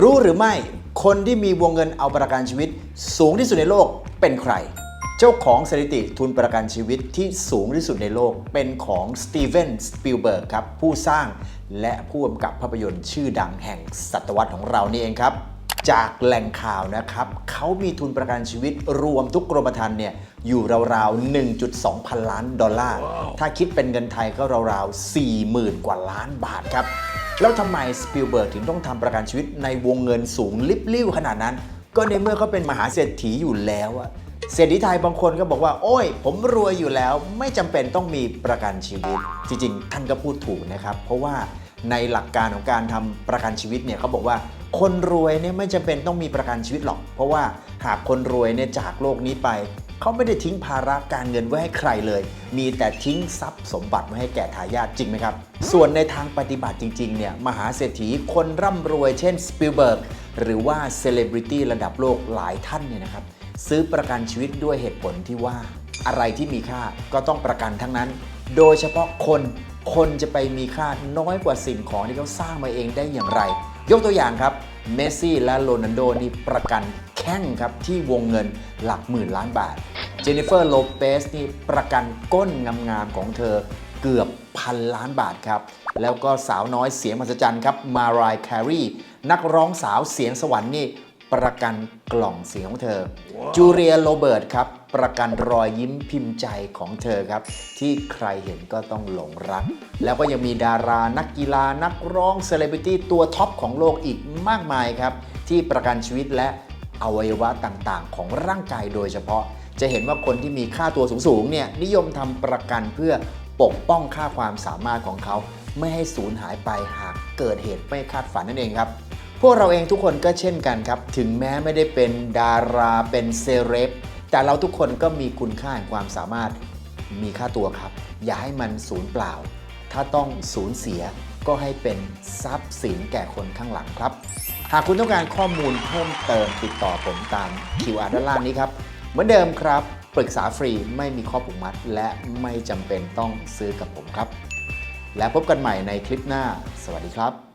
รู้หรือไม่คนที่มีวงเงินเอาประกันชีวิต สูงที่สุดในโลกเป็นใคร เจ้าของสถิติทุนประกันชีวิตที่สูงที่สุดในโลกเป็นของสตีเวนสปิลเบิร์กครับ ผู้สร้างและผู้กำกับภาพยนตร์ชื่อดังแห่งศตวรรษของเรานี่เองครับ จากแหล่งข่าวนะครับ เขามีทุนประกันชีวิตรวมทุกกรมธรรม์เนี่ยอยู่ราวๆ 1.2 พันล้านดอลลาร์ ถ้าคิดเป็นเงินไทยก็ราวๆ 40,000 กว่าล้านบาทครับ แล้วทำไมสปิลเบิร์กถึงต้องทำประกันชีวิตในวงเงินสูงลิบลิ่วขนาดนั้น ก็ในเมื่อเขาเป็นมหาเศรษฐีอยู่แล้วอะเศรษฐีไทยบางคนก็บอกว่า โอ้ย ผมรวยอยู่แล้ว ไม่จำเป็นต้องมีประกันชีวิต จริงๆ ท่านก็พูดถูกนะครับ เพราะว่าในหลักการของการทำประกันชีวิตเนี่ยเขาบอกว่าคนรวยเนี่ยไม่จำเป็นต้องมีประกันชีวิตหรอก เพราะว่าหากคนรวยเนี่ยจากโลกนี้ไป เขาไม่ได้ทิ้งภาระการเงินไว้ให้ใครเลย มีแต่ทิ้งทรัพย์สมบัติไว้ให้แก่ทายาทจริงไหมครับ ส่วนในทางปฏิบัติจริงๆเนี่ยมหาเศรษฐีคนร่ำรวยเช่นสปิลเบิร์กหรือว่าเซเลบริตี้ระดับโลกหลายท่านเนี่ยนะครับซื้อประกันชีวิตด้วยเหตุผลที่ว่า อะไรที่มีค่าก็ต้องประกันทั้งนั้น โดยเฉพาะคนคนจะไปมีค่าน้อยกว่าสิ่งของที่เขาสร้างมาเองได้อย่างไร ยกตัวอย่างครับเมสซี่และโรนัลโดนี่ประกันแข้งครับที่วงเงินหลักหมื่นล้านบาท เจนนิเฟอร์โลเปสนี่ประกันก้นงามๆของเธอเกือบพันล้านบาทครับ แล้วก็สาวน้อยเสียงมหัศจรรย์ครับมารายแครีนักร้องสาวเสียงสวรรค์นี่ประกันกล่องเสียงของเธอ จูเลียโรเบิร์ตครับ ประกันรอยยิ้มพิมพ์ใจของเธอครับ ที่ใครเห็นก็ต้องหลงรัก แล้วก็ยังมีดารานักกีฬานักร้องเซเลบริตี้ตัวท็อปของโลกอีกมากมายครับ ที่ประกันชีวิตและอวัยวะต่างๆ ของร่างกายโดยเฉพาะ จะเห็นว่าคนที่มีค่าตัวสูงๆเนี่ยนิยมทำประกันเพื่อปกป้องค่าความสามารถของเขา ไม่ให้สูญหายไปหากเกิดเหตุไม่คาดฝันนั่นเองครับ พวกเราเองทุกคนก็เช่นกันครับ ถึงแม้ไม่ได้เป็นดาราเป็นเซเลบแต่เราทุกคนก็มีคุณค่าแห่งความสามารถมีค่าตัวครับ อย่าให้มันสูญเปล่า ถ้าต้องสูญเสียก็ให้เป็นทรัพย์สินแก่คนข้างหลังครับ หากคุณต้องการข้อมูลเพิ่มเติมติดต่อผมตาม QR ด้านล่างนี้ครับ เหมือนเดิมครับ ปรึกษาฟรีไม่มีข้อผูกมัด และไม่จำเป็นต้องซื้อกับผมครับ และพบกันใหม่ในคลิปหน้า สวัสดีครับ